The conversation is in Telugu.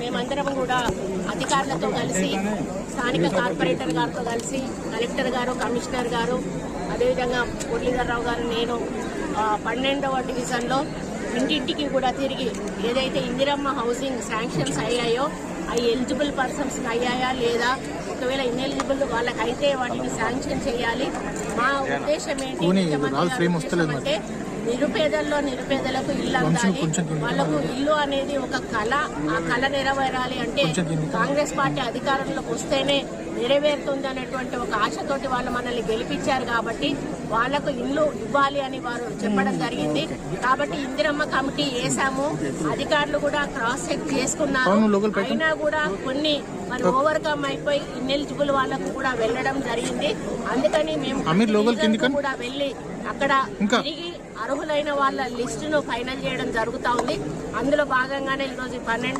మేమందరం కూడా అధికారులతో కలిసి స్థానిక కార్పొరేటర్ గారితో కలిసి కలెక్టర్ గారు కమిషనర్ గారు అదేవిధంగా మురళీధరరావు గారు నేను పన్నెండవ డివిజన్లో ఇంటింటికి కూడా తిరిగి ఏదైతే ఇందిరమ్మ హౌసింగ్ శాంక్షన్స్ అయ్యాయో అవి ఎలిజిబుల్ పర్సన్స్ అయ్యాయా లేదా ఒకవేళ ఇన్ఎలిజిబుల్ వాళ్ళకి అయితే వాటిని శాంక్షన్ చేయాలి. మా ఉద్దేశం ఏంటి? అంటే నిరుపేదల్లో నిరుపేదలకు ఇల్లు అందాలి. వాళ్ళకు ఇల్లు అనేది ఒక కళ ఆ కళ నెరవేరాలి అంటే. కాంగ్రెస్ పార్టీ అధికారంలోకి వస్తేనే నెరవేరుతుంది అనేటువంటి ఒక ఆశతోటి వాళ్ళు మనల్ని గెలిపించారు కాబట్టి వాళ్ళకు ఇల్లు ఇవ్వాలి అని వారు చెప్పడం జరిగింది కాబట్టి ఇందిరమ్మ కమిటీ వేసాము అధికారులు కూడా క్రాస్ చెక్ చేసుకున్నారు. అయినా కూడా కొన్ని మరి ఓవర్కమ్ అయిపోయి ఇన్ఎలిజిబుల్ వాళ్ళకు కూడా వెళ్ళడం జరిగింది అందుకని మేము? కూడా వెళ్ళి అక్కడ? తిరిగి అర్హులైన వాళ్ళ లిస్టును ఫైనల్ చేయడం జరుగుతా ఉంది. అందులో భాగంగానే ఈరోజు పన్నెండు